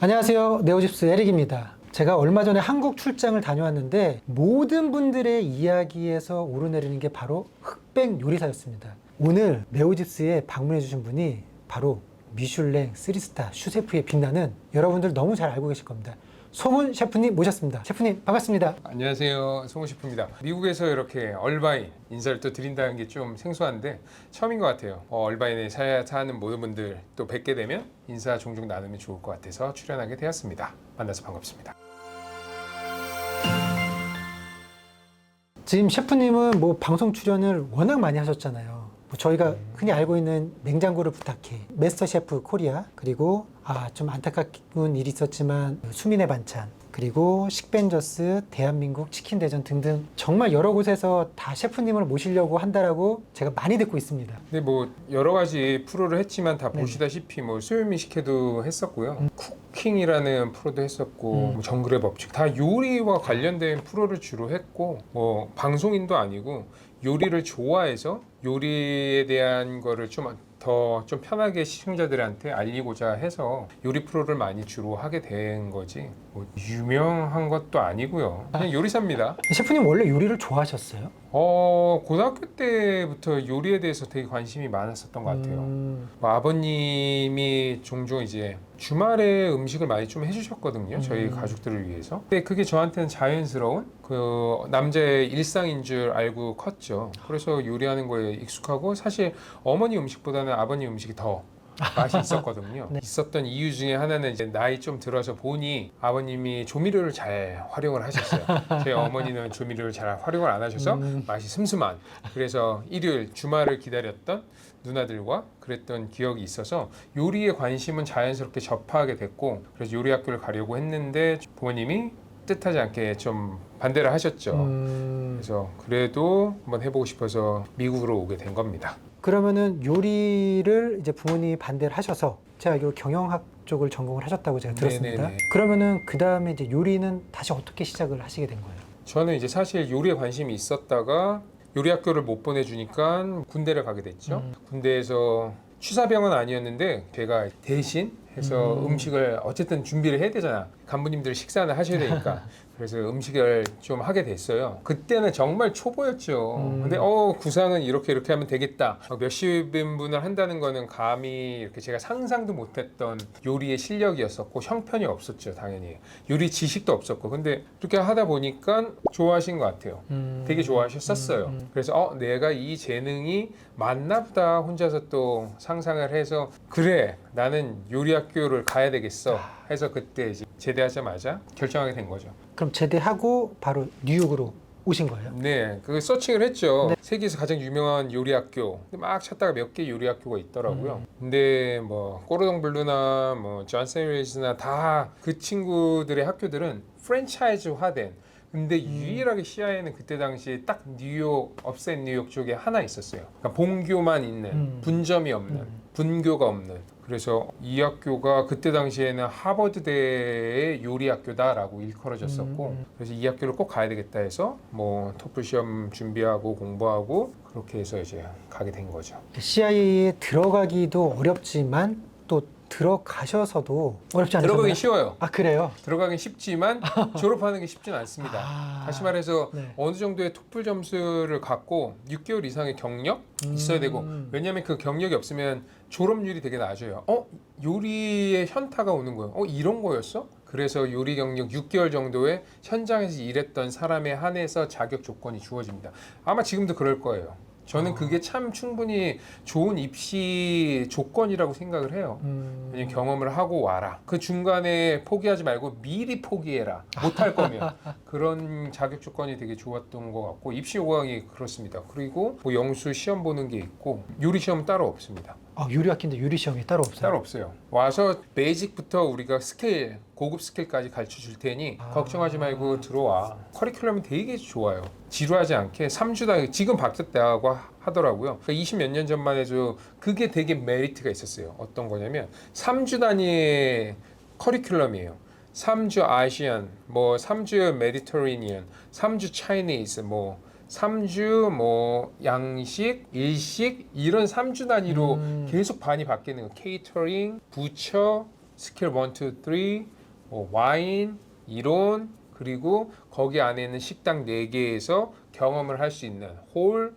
안녕하세요. 네오집스 에릭입니다. 제가 얼마 전에 한국 출장을 다녀왔는데 모든 분들의 이야기에서 오르내리는 게 바로 흑백 요리사였습니다. 오늘 네오집스에 방문해 주신 분이 바로 미슐랭 3스타 슈세프에 빛나는 여러분들 너무 잘 알고 계실 겁니다. 송은 셰프님 모셨습니다. 셰프님 반갑습니다. 안녕하세요. 송우 셰프입니다. 미국에서 이렇게 얼바인 인사를 또 드린다는 게 좀 생소한데 처음인 것 같아요. 어, 얼바인에 사- 사는 모든 분들 또 뵙게 되면 인사 종종 나누면 좋을 것 같아서 출연하게 되었습니다. 만나서 반갑습니다. 지금 셰프님은 뭐 방송 출연을 워낙 많이 하셨잖아요. 뭐 저희가 흔히 알고 있는 냉장고를 부탁해, 메스터 셰프 코리아, 그리고 아, 좀 안타까운 일이 있었지만 수민의 반찬, 그리고 식벤저스, 대한민국 치킨 대전 등등 정말 여러 곳에서 다 셰프님을 모시려고 한다라고 제가 많이 듣고 있습니다. 근데 뭐 여러 가지 프로를 했지만 다 네. 보시다시피 뭐 소요미 식혜도 했었고요. 쿠킹이라는 프로도 했었고 음. 뭐 정글의 법칙 다 요리와 관련된 프로를 주로 했고 뭐 방송인도 아니고 요리를 좋아해서 요리에 대한 거를 좀 더 좀 편하게 시청자들한테 알리고자 해서 요리 프로를 많이 주로 하게 된 거지. 뭐 유명한 것도 아니고요. 그냥 요리사입니다. 셰프님 원래 요리를 좋아하셨어요? 어 고등학교 때부터 요리에 대해서 되게 관심이 많았었던 것 같아요 음, 뭐 아버님이 종종 이제 주말에 음식을 많이 좀 해주셨거든요. 저희 음. 가족들을 위해서. 근데 그게 저한테는 자연스러운 그 남자의 일상인 줄 알고 컸죠. 그래서 요리하는 거에 익숙하고 사실 어머니 음식보다는 아버님 음식이 더 맛이 있었거든요. 네. 있었던 이유 중에 하나는 이제 나이 좀 들어서 보니 아버님이 조미료를 잘 활용을 하셨어요. 저희 어머니는 조미료를 잘 활용을 안 하셔서 음. 맛이 슴슴한. 그래서 일요일 주말을 기다렸던 누나들과 그랬던 기억이 있어서 요리에 관심은 자연스럽게 접하게 됐고 그래서 요리 학교를 가려고 했는데 부모님이 뜻하지 않게 좀 반대를 하셨죠. 음, 그래서 그래도 한번 해보고 싶어서 미국으로 오게 된 겁니다. 그러면은 요리를 이제 부모님이 반대를 하셔서 제가 알기로 경영학 쪽을 전공을 하셨다고 제가 들었습니다. 네네네. 그러면은 그 다음에 이제 요리는 다시 어떻게 시작을 하시게 된 거예요? 저는 이제 사실 요리에 관심이 있었다가 요리 학교를 못 보내주니까 군대를 가게 됐죠. 음. 군대에서 취사병은 아니었는데 제가 대신 해서 음. 음. 식을 어쨌든 준비를 해야 되잖아. 간부님들 식사는 하셔야 되니까. 그래서 음식을 좀 하게 됐어요. 그때는 정말 초보였죠. 음. 근데 어 구상은 이렇게 이렇게 하면 되겠다. 어, 몇십 인분을 한다는 거는 감히 이렇게 제가 상상도 못했던 요리의 실력이었었고 형편이 없었죠, 당연히. 요리 지식도 없었고. 근데 이렇게 하다 보니까 좋아하신 것 같아요. 음, 되게 좋아하셨었어요. 음, 음. 그래서 어 내가 이 재능이 맞나 보다 혼자서 또 상상을 해서 그래 나는 요리 학교를 가야 되겠어 해서 그때 이제 제대하자마자 결정하게 된 거죠. 그럼 제대하고 바로 뉴욕으로 오신 거예요? 네, 그 서칭을 했죠. 네. 세계에서 가장 유명한 요리 학교. 근데 막 찾다가 몇 개 요리 학교가 있더라고요. 근데 뭐 꼬르동 블루나 뭐 존세리즈나 다 그 친구들의 학교들은 프랜차이즈화된. 근데 유일하게 시야에는 그때 당시에 딱 뉴욕 업셋 뉴욕 쪽에 하나 있었어요. 그러니까 본교만 있는 음. 분점이 없는 음. 분교가 없는. 그래서 이 학교가 그때 당시에는 하버드대의 요리 학교다라고 일컬어졌었고 음. 그래서 이 학교를 꼭 가야 되겠다 해서 뭐 토플 시험 준비하고 공부하고 그렇게 해서 이제 가게 된 거죠. CIA에 들어가기도 어렵지만 또 들어가셔서도 어렵지 않으셨나요? 들어가기 쉬워요. 아 그래요? 들어가긴 쉽지만 졸업하는 게 쉽진 않습니다. 아. 다시 말해서 네. 어느 정도의 토플 점수를 갖고 6개월 이상의 경력 있어야 되고 음. 왜냐하면 그 경력이 없으면 졸업률이 되게 낮아요. 어 요리에 현타가 오는 거예요. 어 이런 거였어? 그래서 요리 경력 6개월 정도의 현장에서 일했던 사람에 한해서 자격 조건이 주어집니다. 아마 지금도 그럴 거예요. 저는 아. 그게 참 충분히 좋은 입시 조건이라고 생각을 해요. 음. 왜냐면 경험을 하고 와라. 그 중간에 포기하지 말고 미리 포기해라. 못할 거면 그런 자격 조건이 되게 좋았던 것 같고 입시 요강이 그렇습니다. 그리고 뭐 영수 시험 보는 게 있고 요리 시험은 따로 없습니다. 아, 요리 학기인데 요리 시험이 따로 없어요? 따로 없어요. 와서 베이직부터 우리가 스킬 고급 스킬까지 가르쳐 줄 테니 아. 걱정하지 말고 들어와. 커리큘럼이 되게 좋아요. 지루하지 않게 3주다 지금 바뀌었다고 하- 하더라고요. 그러니까 20 몇 년 전만 해도 그게 되게 메리트가 있었어요. 어떤 거냐면 3주 단위의 커리큘럼이에요. 3주 아시안, 뭐 3주 메디터리니언, 3주 차이니즈, 뭐 3주 뭐 양식, 일식 이런 3주 단위로 음. 계속 반이 바뀌는 거. 케이터링, 부처, 스킬 1, 2, 3, 뭐 와인, 이론 그리고 거기 안에 있는 식당 4개에서 경험을 할 수 있는 홀,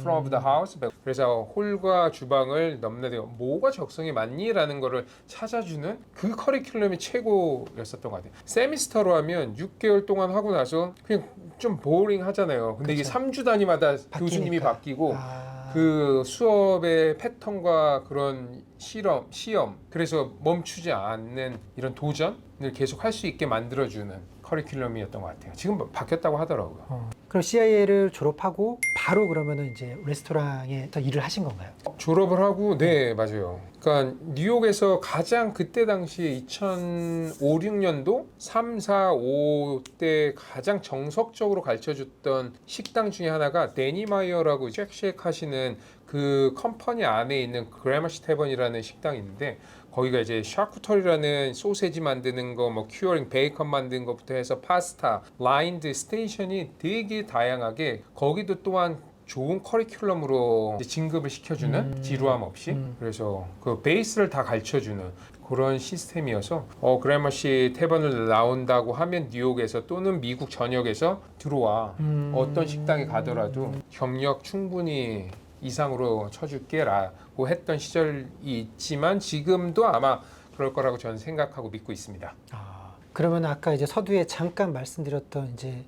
front of the house. 그래서 홀과 주방을 넘나들고 뭐가 적성에 맞니라는 거를 찾아주는 그 커리큘럼이 최고였었던 것 같아요. 세미스터로 하면 6개월 동안 하고 나서 그냥 좀 보링 하잖아요. 근데 이게 그쵸. 3주 단위마다. 교수님이 바뀌고 아, 그 수업의 패턴과 그런 실험, 시험, 그래서 멈추지 않는 이런 도전을 계속 할 수 있게 만들어주는 커리큘럼이었던 것 같아요. 지금 뭐 바뀌었다고 하더라고요. 어. 그럼 CIA를 졸업하고 바로 그러면은 이제 레스토랑에서 일을 하신 건가요? 졸업을 하고 네 맞아요. 그러니까 뉴욕에서 가장 그때 당시에 2005, 6년도 3, 4, 5때 가장 정석적으로 가르쳐줬던 식당 중에 하나가 데니마이어라고 쉑쉑 하시는 그 컴퍼니 안에 있는 그래머시 태번이라는 식당이 있는데 거기가 이제 샤쿠터리라는 소세지 만드는 거, 뭐 큐어링 베이컨 만드는 것부터 해서 파스타, 라인드 스테이션이 되게 다양하게 거기도 또한 좋은 커리큘럼으로 이제 진급을 시켜주는 음. 지루함 없이 음. 그래서 그 베이스를 다 가르쳐주는 그런 시스템이어서 어 그래머시 태번을 나온다고 하면 뉴욕에서 또는 미국 전역에서 들어와 음. 어떤 식당에 가더라도 경력 충분히 이상으로 쳐줄게라고 했던 시절이 있지만 지금도 아마 그럴 거라고 저는 생각하고 믿고 있습니다. 아, 그러면 아까 이제 서두에 잠깐 말씀드렸던 이제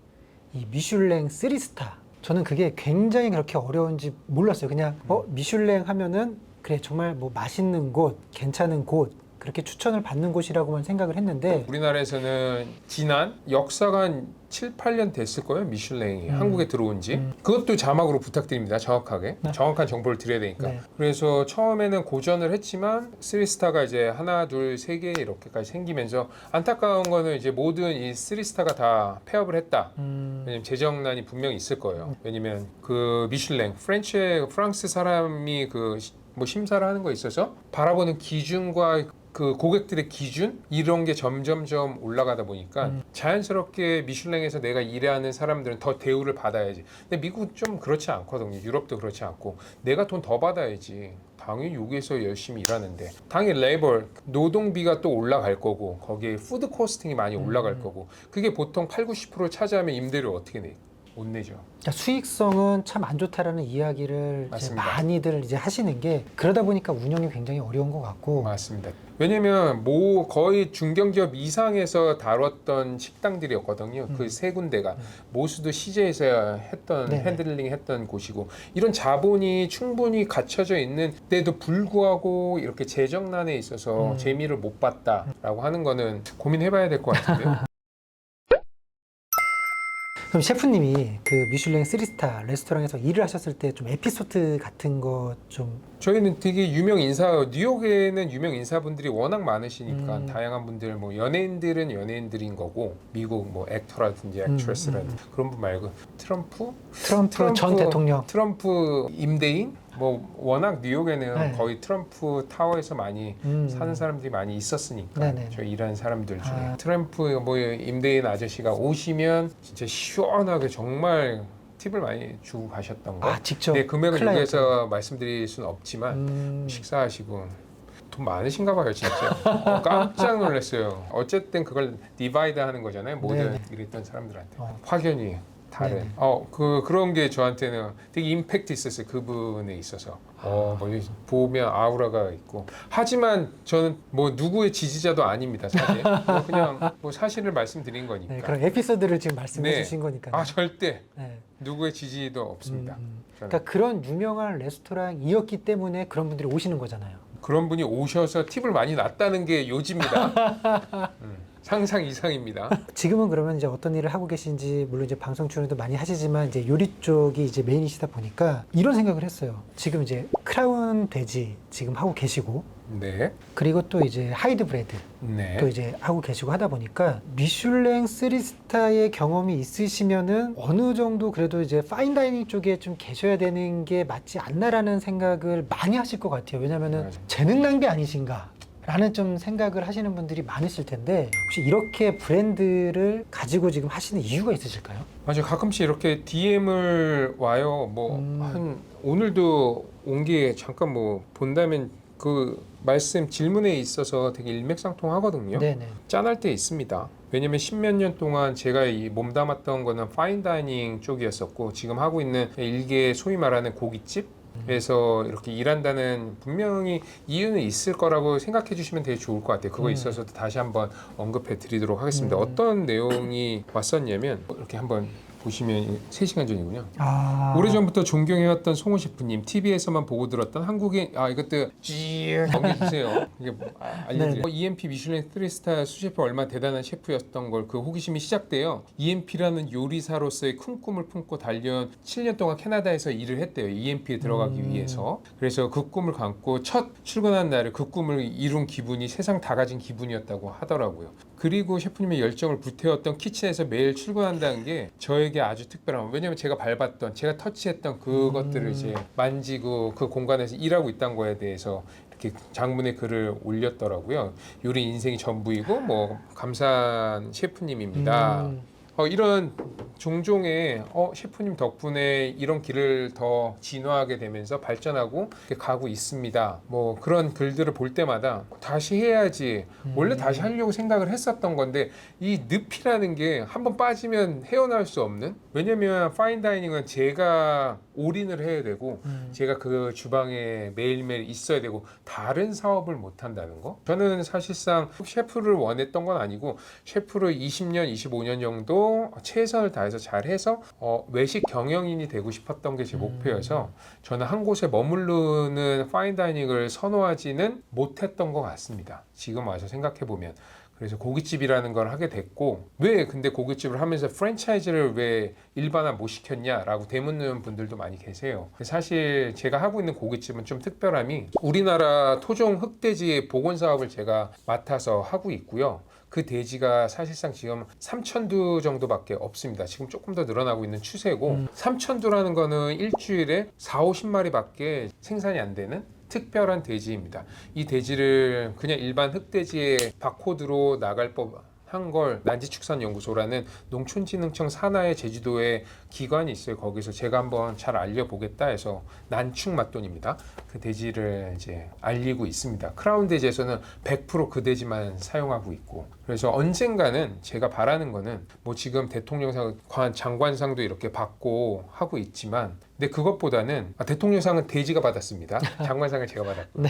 이 미슐랭 3스타 저는 그게 굉장히 그렇게 어려운지 몰랐어요. 그냥 어 미슐랭 하면은 그래 정말 뭐 맛있는 곳, 괜찮은 곳 그렇게 추천을 받는 곳이라고만 생각을 했는데 우리나라에서는 지난 역사가 한 7, 8년 됐을 거예요. 미슐랭이 음. 한국에 들어온 지. 음. 그것도 자막으로 부탁드립니다. 정확하게. 네. 정확한 정보를 드려야 되니까. 네. 그래서 처음에는 고전을 했지만 쓰리스타가 이제 하나, 둘, 세 개 이렇게까지 생기면서 안타까운 거는 이제 모든 이 쓰리스타가 다 폐업을 했다. 음, 왜냐면 재정난이 분명히 있을 거예요. 왜냐면 그 미슐랭 프렌치 프랑스 사람이 그 뭐 심사를 하는 거 있어서 바라보는 기준과 그 고객들의 기준 이런 게 점점점 올라가다 보니까 음. 자연스럽게 미슐랭에서 내가 일하는 사람들은 더 대우를 받아야지. 근데 미국은 좀 그렇지 않거든요. 유럽도 그렇지 않고 내가 돈 더 받아야지. 당연히 여기에서 열심히 일하는데 당연히 레이버 노동비가 또 올라갈 거고 거기에 푸드 코스팅이 많이 올라갈 음. 거고 그게 보통 8, 90% 차지하면 임대료 어떻게 내? 못 내죠. 그러니까 수익성은 참 안 좋다라는 이야기를 이제 맞습니다. 많이들 이제 하시는 게 그러다 보니까 운영이 굉장히 어려운 것 같고 맞습니다. 왜냐면 뭐 거의 중견기업 이상에서 다뤘던 식당들이었거든요. 음. 그세 군데가 모수도 CJ에서 했던 네네. 핸들링 했던 곳이고 이런 자본이 충분히 갖춰져 있는데도 불구하고 이렇게 재정난에 있어서 음. 재미를 못 봤다라고 하는 거는 고민해봐야 될 것 같은데요. 그럼 셰프님이 그 미슐랭 3스타 레스토랑에서 일을 하셨을 때 좀 에피소드 같은 거 좀 저희는 되게 유명 인사 뉴욕에는 유명 인사분들이 워낙 많으시니까 음. 다양한 분들 뭐 연예인들은 연예인들인 거고 미국 뭐 액터라든지 음, 액트레스라든지 음. 그런 분 말고 트럼프 트럼프, 전 대통령 트럼프 임대인 뭐 워낙 뉴욕에는 네. 거의 트럼프 타워에서 많이 음. 사는 사람들이 많이 있었으니까 네네. 저 일하는 사람들 중에 아. 트럼프 뭐 임대인 아저씨가 오시면 진짜 시원하게 정말 팁을 많이 주고 가셨던 거. 아 직접 네, 금액을. 여기에서 말씀드릴 수는 없지만 음, 식사하시고 돈 많으신가 봐요 진짜 어, 깜짝 놀랐어요 어쨌든 그걸 디바이드 하는 거잖아요 모든 네네. 일했던 사람들한테 어. 확연히 다른 네네. 어 그 그런 게 저한테는 되게 임팩트 있었어요 그분에 있어서 어 뭐 보면 아우라가 있고 하지만 저는 뭐 누구의 지지자도 아닙니다 사실 뭐 그냥 뭐 사실을 말씀드린 거니까 네, 그런 에피소드를 지금 말씀해 네. 주신 거니까 아 절대 네. 누구의 지지도 없습니다 음, 음. 그러니까 그런 유명한 레스토랑이었기 때문에 그런 분들이 오시는 거잖아요 그런 분이 오셔서 팁을 많이 놨다는 게 요지입니다. 음, 상상 이상입니다. 지금은 그러면 이제 어떤 일을 하고 계신지 물론 이제 방송 출연도 많이 하시지만 이제 요리 쪽이 이제 메인이시다 보니까 이런 생각을 했어요. 지금 이제 크라운 돼지 지금 하고 계시고 네, 그리고 또 이제 하이드 브레드 네. 또 이제 하고 계시고 하다 보니까 미슐랭 3스타의 경험이 있으시면은 어느 정도 그래도 이제 파인다이닝 쪽에 좀 계셔야 되는 게 맞지 않나라는 생각을 많이 하실 것 같아요. 왜냐면은 맞아요. 재능 낭비 아니신가? 라는 좀 생각을 하시는 분들이 많으실 텐데 혹시 이렇게 브랜드를 가지고 지금 하시는 이유가 있으실까요? 맞아요. 가끔씩 이렇게 DM을 와요. 뭐 음. 한 오늘도 온 게 잠깐 뭐 본다면 그 말씀 질문에 있어서 되게 일맥상통하거든요. 네네. 짠할 때 있습니다. 왜냐면 십몇 년 동안 제가 이 몸담았던 거는 파인다이닝 쪽이었었고 지금 하고 있는 일개 소위 말하는 고깃집 에서 이렇게 일한다는 분명히 이유는 있을 거라고 생각해 주시면 되게 좋을 것 같아요. 그거 음. 있어서도 다시 한번 언급해 드리도록 하겠습니다. 음. 어떤 내용이 왔었냐면 이렇게 한번 보시면 3시간 전이군요. 아. 오래전부터 존경해왔던 송호 셰프님 TV에서만 보고 들었던 한국인 아 이것도 쭉 넘겨주세요. 이게 뭐, 아, 알려드려요. EMP 미슐랭 3스타 수셰프 얼마 대단한 셰프였던 걸 그 호기심이 시작돼요. EMP라는 요리사로서의 큰 꿈을 품고 달려온 7년 동안 캐나다에서 일을 했대요 EMP에 들어가기 음. 위해서. 그래서 그 꿈을 감고 첫 출근한 날에 그 꿈을 이룬 기분이 세상 다 가진 기분이었다고 하더라고요 그리고 셰프님의 열정을 불태웠던 키친에서 매일 출근한다는 게 저에게 아주 특별한 왜냐면 제가 밟았던 제가 터치했던 그것들을 음. 이제 만지고 그 공간에서 일하고 있다는 거에 대해서 이렇게 장문의 글을 올렸더라고요 요리 인생이 전부이고 뭐 감사한 셰프님입니다 음. 어, 이런 종종의 어, 셰프님 덕분에 이런 길을 더 진화하게 되면서 발전하고 가고 있습니다. 뭐 그런 글들을 볼 때마다 다시 해야지. 원래 음. 다시 하려고 생각을 했었던 건데 이 늪이라는 게 한번 빠지면 헤어나올 수 없는. 왜냐면 파인다이닝은 제가 올인을 해야 되고 음. 제가 그 주방에 매일매일 있어야 되고 다른 사업을 못 한다는 거. 저는 사실상 셰프를 원했던 건 아니고 셰프를 20년, 25년 정도 최선을 다해서 잘해서 어, 외식 경영인이 되고 싶었던 게제 음. 목표여서 저는 한 곳에 머무르는 파인다이닝을 선호하지는 못했던 것 같습니다. 지금 와서 생각해 보면. 그래서 고깃집이라는 걸 하게 됐고 왜 근데 고깃집을 하면서 프랜차이즈를 왜 일반화 못 시켰냐라고 되묻는 분들도 많이 계세요. 사실 제가 하고 있는 고깃집은 좀 특별함이 우리나라 토종 흑돼지 복원 사업을 제가 맡아서 하고 있고요. 그 돼지가 사실상 지금 3,000두 정도밖에 없습니다. 지금 조금 더 늘어나고 있는 추세고 음. 3,000두라는 거는 일주일에 4, 50마리밖에 생산이 안 되는 특별한 돼지입니다. 이 돼지를 그냥 일반 흑돼지의 바코드로 나갈 법 한걸 난지축산연구소라는 농촌진흥청 산하의 제주도에 기관이 있어요. 거기서 제가 한번 잘 알려보겠다 해서 난축 맛돈입니다. 그 돼지를 이제 알리고 있습니다. 크라운 돼지에서는 100%그 돼지만 사용하고 있고 그래서 언젠가는 제가 바라는 거는 뭐 지금 대통령상 관 장관상도 이렇게 받고 하고 있지만 근데 그것보다는 아, 대통령상은 돼지가 받았습니다. 장관상을 제가 받았고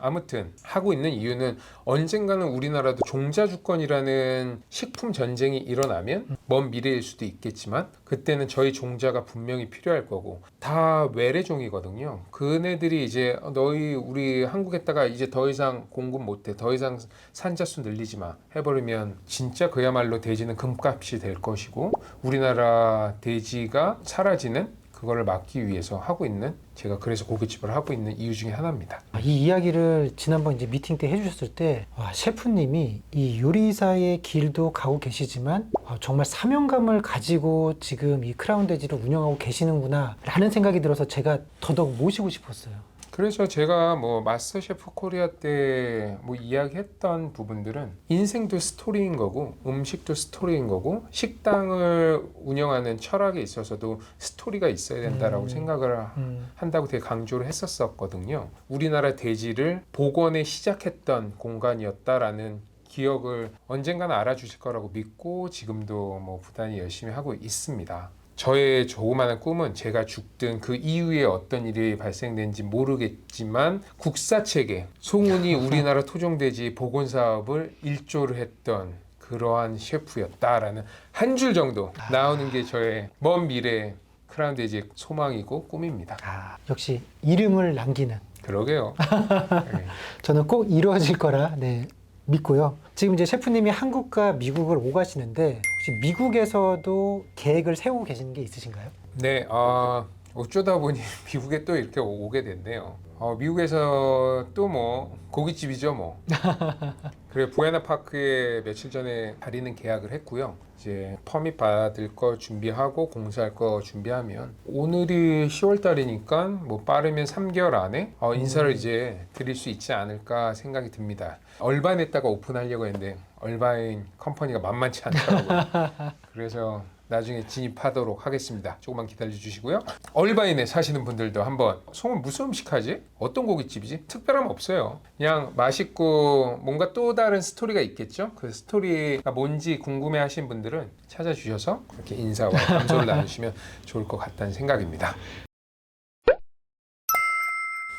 아무튼 하고 있는 이유는 언젠가는 우리나라도 종자 주권이라는 식품 전쟁이 일어나면 먼 미래일 수도 있겠지만 그때는 저희 종자가 분명히 필요할 거고 다 외래종이거든요. 그네들이 이제 너희 우리 한국에다가 이제 더 이상 공급 못해 더 이상 산자 수 늘리지 마 해버리면 진짜 그야말로 돼지는 금값이 될 것이고 우리나라 돼지가 사라지는 그거를 막기 위해서 하고 있는 제가 그래서 고깃집을 하고 있는 이유 중에 하나입니다. 아, 이 이야기를 지난번 이제 미팅 때 해주셨을 때 와, 셰프님이 이 요리사의 길도 가고 계시지만 아, 정말 사명감을 가지고 지금 이 크라운 돼지를 운영하고 계시는구나 라는 생각이 들어서 제가 더더욱 모시고 싶었어요. 그래서 제가 뭐 마스터 셰프 코리아 때 뭐 이야기했던 부분들은 인생도 스토리인 거고 음식도 스토리인 거고 식당을 운영하는 철학에 있어서도 스토리가 있어야 된다라고 음. 생각을 음. 한다고 되게 강조를 했었었거든요. 우리나라 돼지를 복원에 시작했던 공간이었다라는 기억을 언젠가는 알아주실 거라고 믿고 지금도 뭐 부단히 열심히 하고 있습니다. 저의 조그마한 꿈은 제가 죽든 그 이후에 어떤 일이 발생된지 모르겠지만 국사책에 송은이 우리나라 토종돼지 복원 사업을 일조를 했던 그러한 셰프였다라는 한 줄 정도 나오는 게 저의 먼 미래 크라운 돼지의 소망이고 꿈입니다. 아, 역시 이름을 남기는 그러게요. 네. 저는 꼭 이루어질 거라 네, 믿고요. 지금 이제 셰프님이 한국과 미국을 오가시는데 혹시 미국에서도 계획을 세우고 계시는 게 있으신가요? 네, 아, 어쩌다 보니 미국에 또 이렇게 오게 됐네요. 어, 미국에서 또 뭐 고깃집이죠 뭐. 그래 부에나 파크에 며칠 전에 다리는 계약을 했고요. 이제 퍼밋 받을 거 준비하고 공사할 거 준비하면 오늘이 10월 달이니까 뭐 빠르면 3개월 안에 어, 인사를 이제 드릴 수 있지 않을까 생각이 듭니다. 얼반에다가 오픈하려고 했는데 얼바인 컴퍼니가 만만치 않더라고요. 그래서 나중에 진입하도록 하겠습니다. 조금만 기다려 주시고요. 얼바인에 사시는 분들도 한번 송은 무슨 음식 하지? 어떤 고깃집이지? 특별함 없어요. 그냥 맛있고 뭔가 또 다른 스토리가 있겠죠? 그 스토리가 뭔지 궁금해 하신 분들은 찾아주셔서 이렇게 인사와 감소를 나누시면 좋을 것 같다는 생각입니다.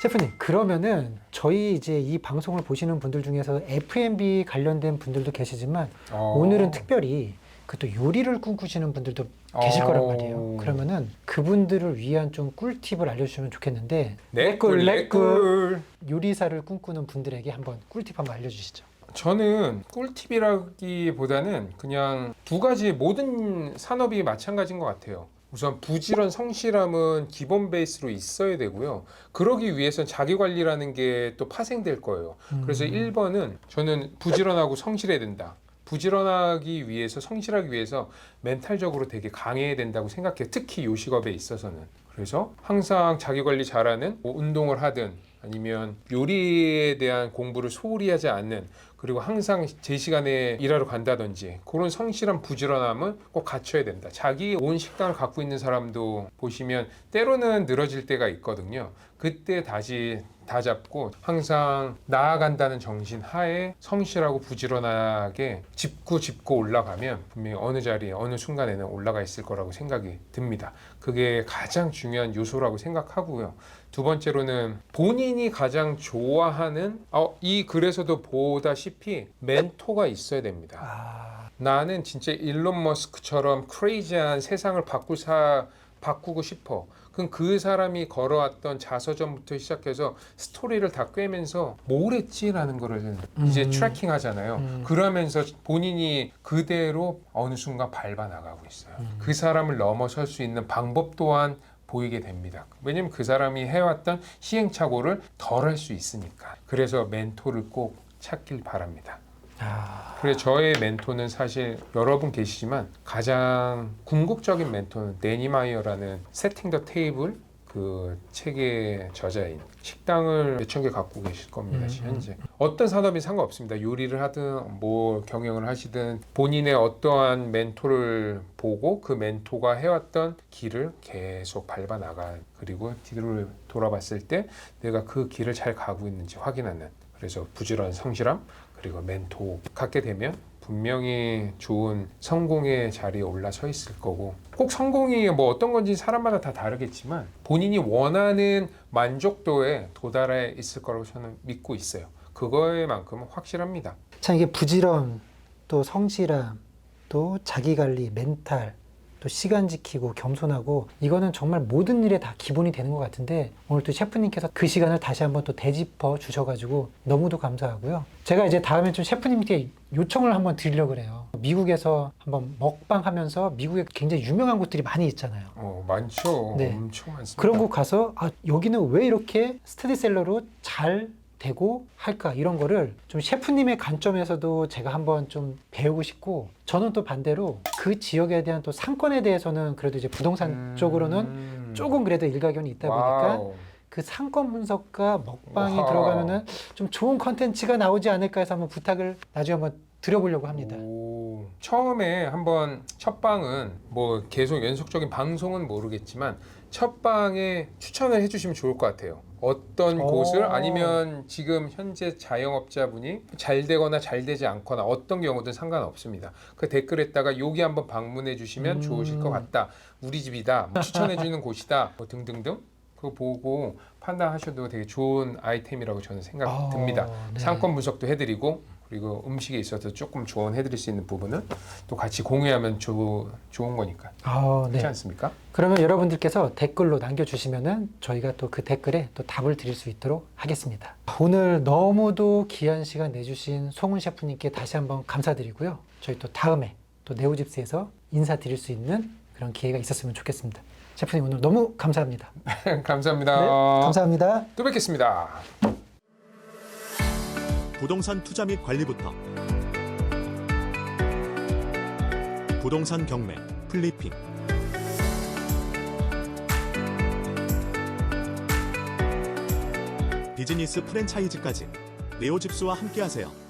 셰프님 그러면은 저희 이제 이 방송을 보시는 분들 중에서 F&B 관련된 분들도 계시지만 어. 오늘은 특별히 그 또 요리를 꿈꾸시는 분들도 계실 어. 거란 말이에요. 그러면은 그분들을 위한 좀 꿀팁을 알려주시면 좋겠는데 내 꿀, 내 꿀. 요리사를 꿈꾸는 분들에게 한번 꿀팁 한번 알려주시죠. 저는 꿀팁이라기보다는 그냥 두 가지 모든 산업이 마찬가지인 것 같아요. 우선 부지런 성실함은 기본 베이스로 있어야 되고요. 그러기 위해선 자기 관리라는 게 또 파생될 거예요. 그래서 음. 1번은 저는 부지런하고 성실해야 된다. 부지런하기 위해서 성실하기 위해서 멘탈적으로 되게 강해야 된다고 생각해요. 특히 요식업에 있어서는. 그래서 항상 자기 관리 잘하는 뭐 운동을 하든 아니면 요리에 대한 공부를 소홀히 하지 않는 그리고 항상 제 시간에 일하러 간다든지 그런 성실한 부지런함은 꼭 갖춰야 된다. 자기 온 식당을 갖고 있는 사람도 보시면 때로는 늘어질 때가 있거든요. 그때 다시 다 잡고 항상 나아간다는 정신 하에 성실하고 부지런하게 짚고 짚고 올라가면 분명히 어느 자리에 어느 순간에는 올라가 있을 거라고 생각이 듭니다. 그게 가장 중요한 요소라고 생각하고요. 두 번째로는 본인이 가장 좋아하는 어, 이 글에서도 보다시피 멘토가 있어야 됩니다. 아, 나는 진짜 일론 머스크처럼 크레이지한 세상을 바꿀 사 바꾸고 싶어. 그럼 그 사람이 걸어왔던 자서전부터 시작해서 스토리를 다 꿰면서 뭘 했지라는 거를 이제 음. 트래킹 하잖아요. 음. 그러면서 본인이 그대로 어느 순간 밟아 나가고 있어요. 음. 그 사람을 넘어설 수 있는 방법 또한 보이게 됩니다. 왜냐면 그 사람이 해왔던 시행착오를 덜 할 수 있으니까. 그래서 멘토를 꼭 찾길 바랍니다. 아, 그래 저의 멘토는 사실 여러 분 계시지만 가장 궁극적인 멘토는 데니 마이어라는 세팅 더 테이블 그 책의 저자인 식당을 몇천 개 갖고 계실 겁니다 음, 현재. 어떤 산업이 상관없습니다. 요리를 하든 뭐 경영을 하시든 본인의 어떠한 멘토를 보고 그 멘토가 해왔던 길을 계속 밟아 나가 그리고 뒤를 돌아봤을 때 내가 그 길을 잘 가고 있는지 확인하는 그래서 부지런한 성실함 그리고 멘토 갖게 되면 분명히 좋은 성공의 자리에 올라서 있을 거고 꼭 성공이 뭐 어떤 건지 사람마다 다 다르겠지만 본인이 원하는 만족도에 도달해 있을 거라고 저는 믿고 있어요. 그거에만큼은 확실합니다. 참 이게 부지런 또 성실함 또 자기 관리 멘탈 또 시간 지키고 겸손하고 이거는 정말 모든 일에 다 기본이 되는 것 같은데 오늘 또 셰프님께서 그 시간을 다시 한번 또 되짚어 주셔가지고 너무도 감사하고요. 제가 이제 다음에 좀 셰프님께 요청을 한번 드리려고 그래요. 미국에서 한번 먹방 하면서 미국에 굉장히 유명한 곳들이 많이 있잖아요. 어, 많죠. 네. 엄청 많습니다. 그런 곳 가서 아 여기는 왜 이렇게 스테디셀러로 잘 되고 할까 이런 거를 좀 셰프님의 관점에서도 제가 한번 좀 배우고 싶고 저는 또 반대로 그 지역에 대한 또 상권에 대해서는 그래도 이제 부동산 음. 쪽으로는 조금 그래도 일가견이 있다 보니까 와우. 그 상권 분석과 먹방이 와우. 들어가면은 좀 좋은 컨텐츠가 나오지 않을까 해서 한번 부탁을 나중에 한번 드려보려고 합니다. 오, 처음에 한번 첫 방은 뭐 계속 연속적인 방송은 모르겠지만 첫 방에 추천을 해주시면 좋을 것 같아요. 어떤 오. 곳을 아니면 지금 현재 자영업자분이 잘 되거나 잘 되지 않거나 어떤 경우든 상관없습니다. 그 댓글에다가 여기 한번 방문해 주시면 음. 좋으실 것 같다. 우리 집이다. 뭐 추천해 주는 곳이다. 뭐 등등등. 그거 보고 판단하셔도 되게 좋은 아이템이라고 저는 생각 아. 네. 상권 분석도 해드리고 그리고 음식에 있어서 조금 조언해드릴 수 있는 부분은 또 같이 공유하면 조, 좋은 거니까 아, 네. 그렇지 않습니까? 그러면 여러분들께서 댓글로 남겨주시면은 저희가 또 그 댓글에 또 답을 드릴 수 있도록 하겠습니다. 오늘 너무도 귀한 시간 내주신 송은 셰프님께 다시 한번 감사드리고요. 저희 또 다음에 또 네오집스에서 인사드릴 수 있는 그런 기회가 있었으면 좋겠습니다. 셰프님 오늘 너무 감사합니다. 감사합니다. 네, 감사합니다. 또 뵙겠습니다. 부동산 투자 및 관리부터. 부동산 경매, 플리핑. 비즈니스 프랜차이즈까지. 네오집스와 함께하세요.